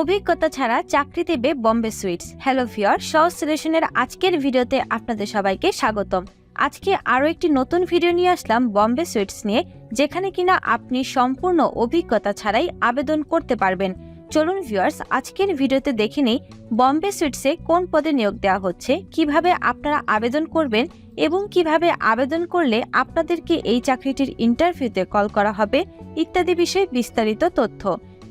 অভিজ্ঞতা ছাড়া চাকরি দেবে বম্বে সুইটস। হ্যালো ফিয়ার সহজ সিলেকশনের আজকের ভিডিওতে আপনাদের সবাইকে স্বাগতম। আজকে আরও একটি নতুন ভিডিও নিয়ে আসলাম বম্বে সুইটস নিয়ে, যেখানে কিনা আপনি সম্পূর্ণ অভিজ্ঞতা ছাড়াই আবেদন করতে পারবেন। চলুন ভিউয়ার্স আজকের ভিডিওতে দেখে নেই বম্বে সুইটসে কোন পদে নিয়োগ দেওয়া হচ্ছে, কীভাবে আপনারা আবেদন করবেন এবং কীভাবে আবেদন করলে আপনাদেরকে এই চাকরিটির ইন্টারভিউতে কল করা হবে, ইত্যাদি বিষয়ে বিস্তারিত তথ্য।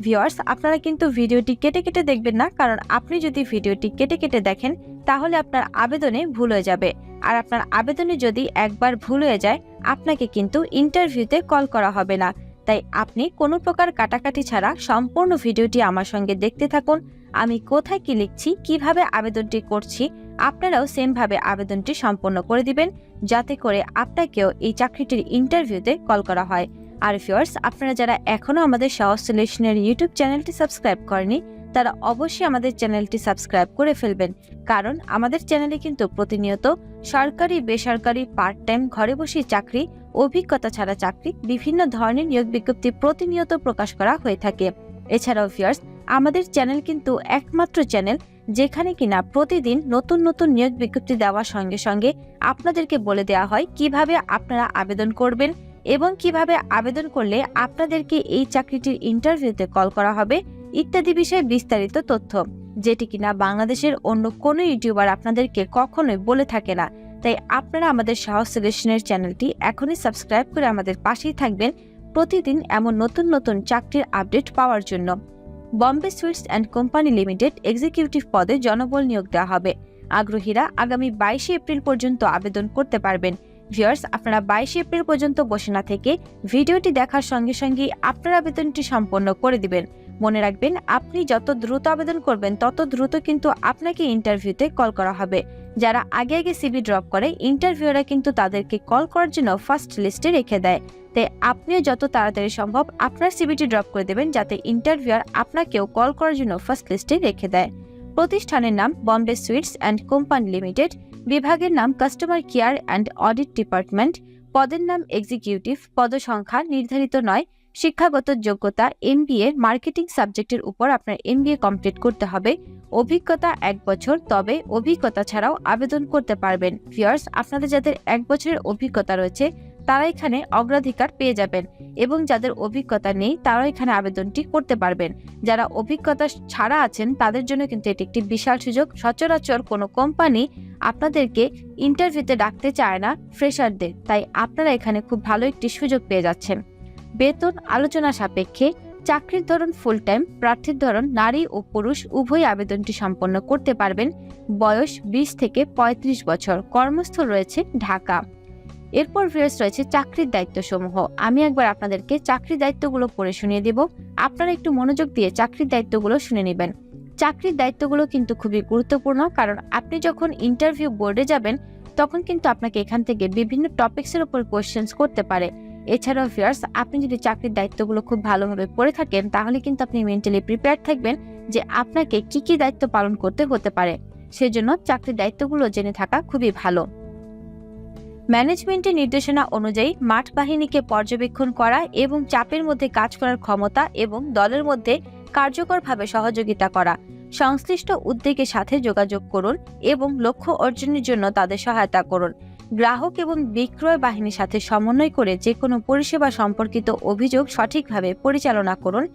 ভিউয়ার্স আপনারা কিন্তু ভিডিওটি কেটে কেটে দেখবেন না, কারণ আপনি যদি ভিডিওটি কেটে কেটে দেখেন, তাহলে আপনার আবেদনে ভুল হয়ে যাবে। আর আপনার আবেদনে যদি একবার ভুল হয়ে যায়, আপনাকে কিন্তু ইন্টারভিউতে কল করা হবে না। তাই আপনি কোনো প্রকার কাটাকাটি ছাড়া সম্পূর্ণ ভিডিওটি আমার সঙ্গে দেখতে থাকুন। আমি কোথায় কি লিখছি, কীভাবে আবেদনটি করছি, আপনারাও সেমভাবে আবেদনটি সম্পন্ন করে দিবেন, যাতে করে আপনাকেও এই চাকরিটির ইন্টারভিউতে কল করা হয়। আর ভিউয়ার্স আপনারা যারা এখনও আমাদের সহজ সলিউশনের ইউটিউব চ্যানেলটি সাবস্ক্রাইব করেনি, তারা অবশ্যই আমাদের চ্যানেলটি সাবস্ক্রাইব করে ফেলবেন। কারণ আমাদের চ্যানেলে কিন্তু প্রতিনিয়ত সরকারি, বেসরকারি পার্ট টাইম ঘরে বসে চাকরি, অভিজ্ঞতা ছাড়া চাকরি, বিভিন্ন ধরনের নিয়োগ বিজ্ঞপ্তি প্রতিনিয়ত প্রকাশ করা হয়ে থাকে। এছাড়াও ভিউয়ার্স আমাদের চ্যানেল কিন্তু একমাত্র চ্যানেল যেখানে কিনা প্রতিদিন নতুন নতুন নিয়োগ বিজ্ঞপ্তি দেওয়ার সঙ্গে সঙ্গে আপনাদেরকে বলে দেওয়া হয় কীভাবে আপনারা আবেদন করবেন এবং কীভাবে আবেদন করলে আপনাদেরকে এই চাকরিটির ইন্টারভিউতে কল করা হবে ইত্যাদি বিষয়ে বিস্তারিত তথ্য। যেটি কিনা বাংলাদেশের অন্য কোনো ইউটিউবার আপনাদেরকে কখনোই বলে থাকে না। তাই আপনারা আমাদের সাহস সিলেকশনের চ্যানেলটি এখনই সাবস্ক্রাইব করে আমাদের পাশেই থাকবেন প্রতিদিন এমন নতুন নতুন চাকরির আপডেট পাওয়ার জন্য। Bombay sweets and company limited executive পদে জনবল নিয়োগ দেওয়া হবে। আগ্রহীরা আগামী বাইশে এপ্রিল পর্যন্ত আবেদন করতে পারবেন। ভিউয়ার্স, আপনারা বাইশে এপ্রিল পর্যন্ত বসে না থেকে ভিডিওটি দেখার সঙ্গে সঙ্গে আপনার আবেদনটি সম্পন্ন করে দিবেন। মনে রাখবেন, আপনি যত দ্রুত আবেদন করবেন, তত দ্রুত কিন্তু আপনাকে ইন্টারভিউতে কল করা হবে। যারা আগে আগে সিবি ড্রপ করে, ইন্টারভিউরা কিন্তু তাদেরকে কল করার জন্য ফার্স্ট লিস্টে রেখে দেয়। তাই আপনিও যত তাড়াতাড়ি সম্ভব আপনার সিবিটি ড্রপ করে দেবেন, যাতে ইন্টারভিউয়ার আপনাকেও কল করার জন্য ফার্স্ট লিস্টে রেখে দেয়। প্রতিষ্ঠানের নাম Bombay sweets and company limited. বিভাগের নাম customer care and audit department পদের নাম এক্সিকিউটিভ পদসংখ্যা নির্ধারিত নয়, শিক্ষাগত যোগ্যতা এমবিএ মার্কেটিং সাবজেক্টের উপর আপনার এমবিএ কমপ্লিট করতে হবে। অভিজ্ঞতা এক বছর, তবে অভিজ্ঞতা ছাড়াও আবেদন করতে পারবেন। ফিয়ার্স আপনাদের যাদের এক বছরের অভিজ্ঞতা রয়েছে তারা এখানে অগ্রাধিকার পেয়ে যাবেন এবং যাদের অভিজ্ঞতা নেই তারাও এখানে আবেদনটি করতে পারবেন। যারা অভিজ্ঞতা ছাড়া আছেন তাদের জন্য কিন্তু এটি একটি বিশাল সুযোগ। সচরাচর কোনো কোম্পানি আপনাদেরকে ইন্টারভিউতে ডাকতে চায় না ফ্রেশারদের, তাই আপনারা এখানে খুব ভালো একটি সুযোগ পেয়ে যাচ্ছেন। বেতন আলোচনা সাপেক্ষে চাকরির ধরন ফুল টাইম প্রার্থীর ধরন নারী ও পুরুষ উভয় আবেদনটি সম্পন্ন করতে পারবেন। বয়স বিশ থেকে ৩৫ বছর। কর্মস্থল রয়েছে ঢাকা। এরপর ভিউয়ার্স রয়েছে চাকরির দায়িত্বসমূহ। আমি একবার আপনাদেরকে চাকরির দায়িত্বগুলো পড়ে শুনিয়ে দেব। আপনারা একটু মনোযোগ দিয়ে চাকরির দায়িত্বগুলো শুনে নেবেন। চাকরির দায়িত্বগুলো কিন্তু খুবই গুরুত্বপূর্ণ, কারণ আপনি যখন ইন্টারভিউ বোর্ডে যাবেন, তখন কিন্তু আপনাকে এখান থেকে বিভিন্ন টপিকসের উপর কোয়েশ্চেন্স করতে পারে। এছাড়াও ফিয়ার্স আপনি যদি চাকরির দায়িত্বগুলো খুব ভালোভাবে পড়ে থাকেন, তাহলে কিন্তু আপনি মেন্টালি প্রিপেয়ার থাকবেন যে আপনাকে কি কি দায়িত্ব পালন করতে হতে পারে। সেজন্য চাকরির দায়িত্বগুলো জেনে থাকা খুবই ভালো। ম্যানেজমেন্টের নির্দেশনা অনুযায়ী মাঠ বাহিনীকে পর্যবেক্ষণ করা এবং চাপের মধ্যে কাজ করার ক্ষমতা এবং দলের মধ্যে কার্যকরভাবে সহযোগিতা করা। সংশ্লিষ্ট উদ্যোগের সাথে যোগাযোগ করুন এবং লক্ষ্য অর্জনের জন্য তাদের সহায়তা করুন। গ্রাহক এবং বিক্রয় বাহিনীর সাথে সমন্বয় করে যে কোনো পরিষেবা সম্পর্কিত অভিযোগ সঠিকভাবে পরিচালনা করুন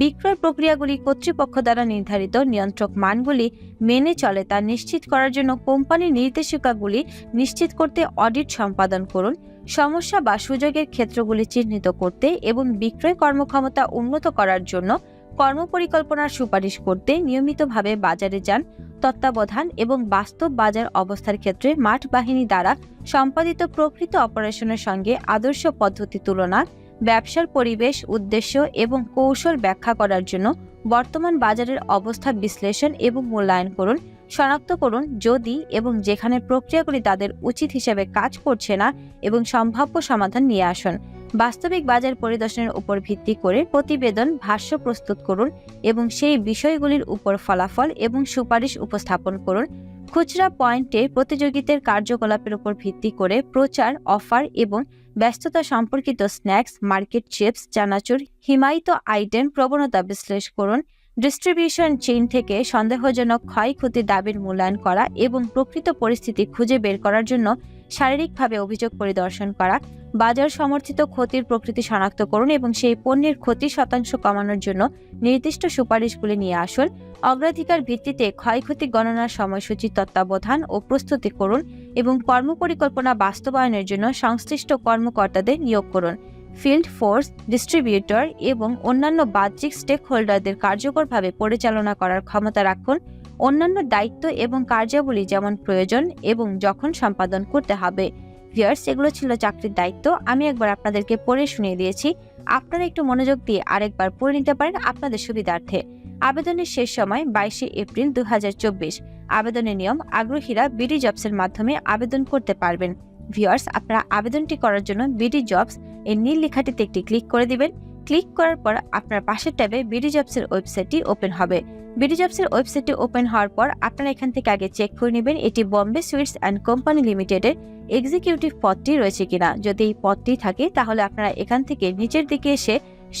বিক্রয় প্রক্রিয়াগুলি কর্তৃপক্ষ দ্বারা নির্ধারিত নিয়ন্ত্রক মানগুলি মেনে চলে তা নিশ্চিত করার জন্য কোম্পানির নির্দেশিকাগুলি নিশ্চিত করতে অডিট সম্পাদন করুন, সমস্যা বা সুযোগের ক্ষেত্রগুলি চিহ্নিত করতে এবং বিক্রয় কর্মক্ষমতা উন্নত করার জন্য কর্মপরিকল্পনার সুপারিশ করতে নিয়মিতভাবে বাজারে যান, তত্ত্বাবধান এবং বাস্তব বাজার অবস্থার ক্ষেত্রে মাঠ বাহিনী দ্বারা সম্পাদিত প্রকৃত অপারেশনের সঙ্গে আদর্শ পদ্ধতি তুলনা ব্যবসার পরিবেশ, উদ্দেশ্য এবং কৌশল ব্যাখ্যা করার জন্য বর্তমান বাজারের অবস্থা বিশ্লেষণ এবং মূল্যায়ন করুন। শনাক্ত করুন যদি এবং যেখানে প্রক্রিয়াগুলি তাদের উচিত হিসেবে কাজ করছে না এবং সম্ভাব্য সমাধান নিয়ে আসুন। বাস্তবিক বাজার পরিদর্শনের উপর ভিত্তি করে প্রতিবেদন, ভাষ্য প্রস্তুত করুন এবং সেই বিষয়গুলির উপর ফলাফল এবং সুপারিশ উপস্থাপন করুন। খুচরা পয়েন্টে প্রতিযোগিতার কার্যকলাপের উপর ভিত্তি করে প্রচার, অফার এবং ব্যস্ততা সম্পর্কিত স্ন্যাক্স, মার্কেট চিপস, চানাচুর, হিমায়িত আইটেম প্রবণতা বিশ্লেষ করুন। ডিস্ট্রিবিউশন চেইন থেকে সন্দেহজনক ক্ষয়ক্ষতির দাবির মূল্যায়ন করা এবং প্রকৃত পরিস্থিতি খুঁজে বের করার জন্য শারীরিকভাবে অভিযোগ পরিদর্শন করা। বাজার সমর্থিত ক্ষতির প্রকৃতি শনাক্ত করুন এবং সেই পণ্যের ক্ষতি শতাংশ কমানোর জন্য নির্দিষ্ট সুপারিশগুলি নিয়ে আসুন। অগ্রাধিকার ভিত্তিতে ক্ষয়ক্ষতি গণনার সময়সূচি তত্ত্বাবধান ও প্রস্তুতি করুন এবং কর্মপরিকল্পনা বাস্তবায়নের জন্য সংশ্লিষ্ট কর্মকর্তাদের নিয়োগ করুন। ফিল্ড ফোর্স, ডিস্ট্রিবিউটর এবং অন্যান্য বাহ্যিক স্টেক হোল্ডারদের কার্যকরভাবে পরিচালনা করার ক্ষমতা রাখুন। অন্যান্য দায়িত্ব এবং কার্যাবলী যেমন প্রয়োজন এবং যখন সম্পাদন করতে হবে। ভিয়ার্স এগুলো ছিল চাকরির দায়িত্ব। আমি একবার আপনাদেরকে পড়ে শুনিয়ে দিয়েছি। আপনারা একটু মনোযোগ দিয়ে আরেকবার পড়ে নিতে পারেন আপনাদের সুবিধার্থে। আবেদনের শেষ সময় বাইশে এপ্রিল দু হাজার চব্বিশ। আবেদনের নিয়ম, আগ্রহীরা বিডি জবসের মাধ্যমে আবেদন করতে পারবেন। ভিওয়ার্স আপনারা আবেদনটি করার জন্য বিডি জবস এই নীল লেখাটিতে একটি ক্লিক করে দিবেন। ক্লিক করার পর আপনার পাশের ট্যাবে বিডি জবসের ওয়েবসাইটটি ওপেন হবে। বিডি জবসের ওয়েবসাইটটি ওপেন হওয়ার পর আপনারা এখান থেকে আগে চেক করে নেবেন এটি বম্বে সুইটস অ্যান্ড কোম্পানি লিমিটেডের এক্সিকিউটিভ পদটি রয়েছে কিনা। যদি এই পদটি থাকে, তাহলে আপনারা এখান থেকে নিচের দিকে এসে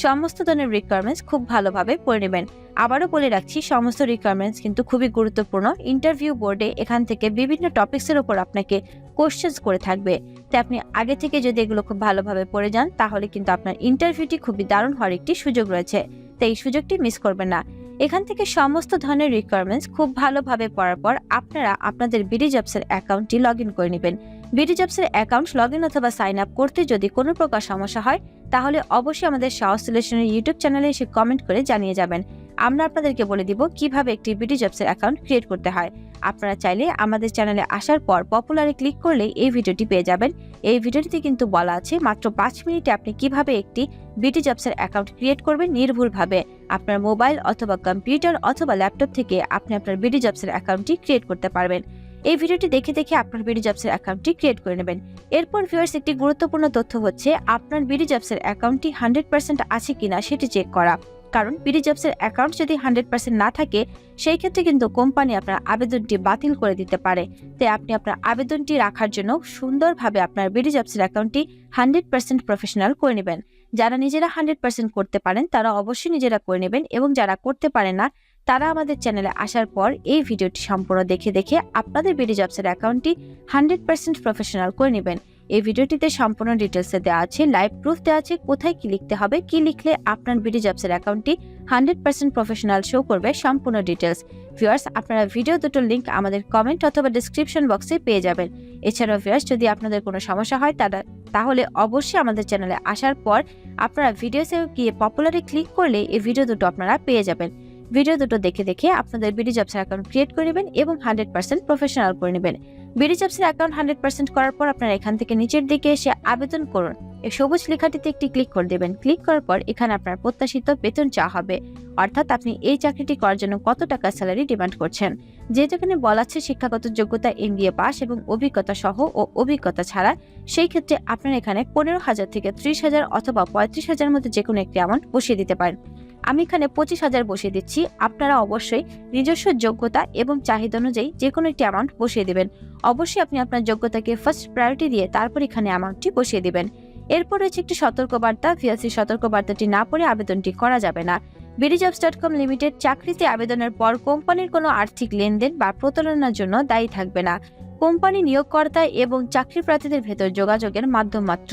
সমস্ত ধরনের রিকোয়ারমেন্টস খুব ভালোভাবে পড়ে নেবেন। আবারও বলে রাখছি, সমস্ত রিকোয়ারমেন্টস কিন্তু খুবই গুরুত্বপূর্ণ। ইন্টারভিউ বোর্ডে এখান থেকে বিভিন্ন টপিক্সের উপর আপনাকে কোশ্চেন্স করে থাকবে। তাই আপনি আগে থেকে যদি এগুলো খুব ভালোভাবে পড়ে যান, তাহলে কিন্তু আপনার ইন্টারভিউটি খুবই দারুণ হওয়ার একটি সুযোগ রয়েছে। তাই এই সুযোগটি মিস করবেন না। এখান থেকে সমস্ত ধরনের রিকোয়ারমেন্টস খুব ভালোভাবে পড়ার পর আপনারা আপনাদের বিডি জবসের অ্যাকাউন্টটি লগ করে নেবেন। বিডি জবসের অ্যাকাউন্ট লগ অথবা সাইন আপ করতে যদি কোনো প্রকার সমস্যা হয় তাহলে অবশ্যই আমাদের সাহস সিলেশনের ইউটিউব চ্যানেলে এসে কমেন্ট করে জানিয়ে যাবেন। আমরা আপনাদেরকে বলে দিব কীভাবে একটি বিডি জবসের অ্যাকাউন্ট ক্রিয়েট করতে হয়। আপনারা চাইলে আমাদের চ্যানেলে আসার পর পপুলারে ক্লিক করলে এই ভিডিওটি পেয়ে যাবেন। এই ভিডিওটিতে কিন্তু বলা আছে মাত্র পাঁচ মিনিটে আপনি কীভাবে একটি বিডি জবসের অ্যাকাউন্ট ক্রিয়েট করবেন নির্ভুলভাবে। আপনার মোবাইল অথবা কম্পিউটার অথবা ল্যাপটপ থেকে আপনি আপনার বিডি জবসের অ্যাকাউন্টটি ক্রিয়েট করতে পারবেন। এই ভিডিওটি দেখে দেখে আপনার বিডি জবসের অ্যাকাউন্টটি ক্রিয়েট করে নেবেন। এরপর ভিউয়ার্স একটি গুরুত্বপূর্ণ তথ্য হচ্ছে, আপনার বিডি জবসের অ্যাকাউন্টটি হান্ড্রেড পার্সেন্ট আছে কিনা সেটি চেক করা। কারণ বিডি জবসের অ্যাকাউন্ট যদি হান্ড্রেড পার্সেন্ট না থাকে, সেই ক্ষেত্রে কিন্তু কোম্পানি আপনার আবেদনটি বাতিল করে দিতে পারে। তাই আপনি আপনার আবেদনটি রাখার জন্য সুন্দরভাবে আপনার বিডি জবসের অ্যাকাউন্টটি হান্ড্রেড পার্সেন্ট প্রফেশনাল করে নেবেন। যারা নিজেরা হান্ড্রেড পার্সেন্ট করতে পারেন, তারা অবশ্যই নিজেরা করে নেবেন এবং যারা করতে পারেন না তারা আমাদের চ্যানেলে আসার পর এই ভিডিওটি সম্পূর্ণ দেখে দেখে আপনাদের বিডি জবসের অ্যাকাউন্টটি হান্ড্রেড পার্সেন্ট প্রফেশনাল করে নেবেন। এই ভিডিওটিতে সম্পূর্ণ ডিটেলসে দেওয়া আছে লাইভ প্রুফ দেওয়া আছে, কোথায় কি লিখতে হবে, কি লিখলে আপনার বিডি জবসের অ্যাকাউন্টটি হান্ড্রেড পার্সেন্ট প্রফেশনাল শো করবে, সম্পূর্ণ ডিটেলস ভিউয়ার্স আপনারা ভিডিও দুটোর লিঙ্ক আমাদের কমেন্ট অথবা ডিসক্রিপশন বক্সে পেয়ে যাবেন। এছাড়াও ভিউয়ার্স যদি আপনাদের কোনো সমস্যা হয়, তারা, তাহলে অবশ্যই আমাদের চ্যানেলে আসার পর আপনারা ভিডিওসে গিয়ে পপুলারে ক্লিক করলে এই ভিডিও দুটো আপনারা পেয়ে যাবেন। ভিডিও দুটো দেখে দেখে আপনাদের বিডি জবসের অ্যাকাউন্ট ক্রিয়েট করে নেবেন এবং হান্ড্রেড পার্সেন্ট প্রফেশনাল করে নেবেন। বিডি জবসের অ্যাকাউন্ট হান্ড্রেড পার্সেন্ট করার পর আপনারা এখান থেকে নিচের দিকে এসে আবেদন করুন। এই সবুজ লেখাটিতে একটি ক্লিক করে দেবেন। ক্লিক করার পর এখানে আপনার প্রত্যাশিত বেতন চাওয়া হবে। অর্থাৎ আপনি এই চাকরিটি করার জন্য কত টাকা স্যালারি ডিমান্ড করছেন। যেহেতু এখানে বলা আছে শিক্ষাগত যোগ্যতা এমবিএ পাস এবং অভিজ্ঞতা সহ ও অভিজ্ঞতা ছাড়া, সেই ক্ষেত্রে আপনারা এখানে পনেরো হাজার থেকে ত্রিশ হাজার অথবা পঁয়ত্রিশ হাজার মধ্যে যে কোনো একটি অ্যামাউন্ট বসিয়ে দিতে পারেন। আমি এখানে পঁচিশ হাজার বসিয়ে দিচ্ছি। আপনারা অবশ্যই নিজস্ব যোগ্যতা এবং চাহিদা অনুযায়ী যে কোনো একটি অ্যামাউন্ট বসিয়ে দেবেন। অবশ্যই আপনি আপনার যোগ্যতাকে ফার্স্ট প্রায়োরিটি দিয়ে তারপর এখানে অ্যামাউন্টটি বসিয়ে দেবেন। এরপর রয়েছে একটি সতর্কবার্তা। ভিএসসি সতর্কবার্তাটি না পড়ে আবেদনটি করা যাবে না। বিডিজবস ডট কম লিমিটেড চাকরিতে আবেদনের পর কোম্পানির কোনো আর্থিক লেনদেন বা প্রতারণার জন্য দায়ী থাকবে না। কোম্পানি নিয়োগকর্তা এবং চাকরি প্রার্থীদের ভেতর যোগাযোগের মাধ্যম মাত্র।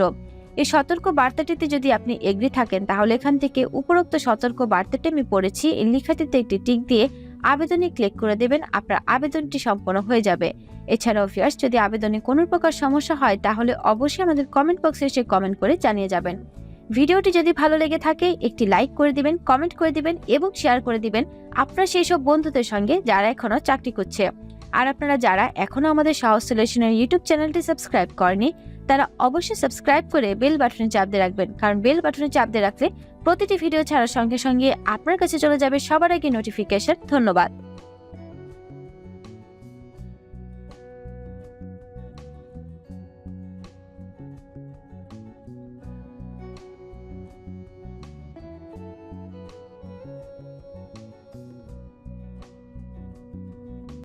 এই সতর্ক বার্তাটিতে যদি আপনি এগ্রি থাকেন, তাহলে এখান থেকে উপরোক্ত সতর্ক বার্তাটি আমি পড়েছি। এই লেখাটিতে একটি টিক দিয়ে আবেদনে ক্লিক করে দেবেন, আপনার আবেদনটি সম্পন্ন হয়ে যাবে। এছাড়াও ফিয়ার্স যদি আবেদনে কোনো প্রকার সমস্যা হয়, তাহলে অবশ্যই আমাদের কমেন্ট বক্সে এসে কমেন্ট করে জানিয়ে যাবেন। ভিডিওটি যদি ভালো লেগে থাকে, একটি লাইক করে দিবেন কমেন্ট করে দিবেন এবং শেয়ার করে দিবেন আপনার সেই সব বন্ধুদের সঙ্গে যারা এখনও চাকরি করছে। আর আপনারা যারা এখনও আমাদের সাহস সলিউশনের ইউটিউব চ্যানেলটি সাবস্ক্রাইব করেনি তারা অবশ্যই সাবস্ক্রাইব করে বেল বাটনে চাপ দিয়ে রাখবেন। কারণ বেল বাটনে চাপ দিয়ে রাখলে প্রতিটি ভিডিও ছাড়ার সঙ্গে সঙ্গে আপনার কাছে চলে যাবে সবার আগে নোটিফিকেশন ধন্যবাদ।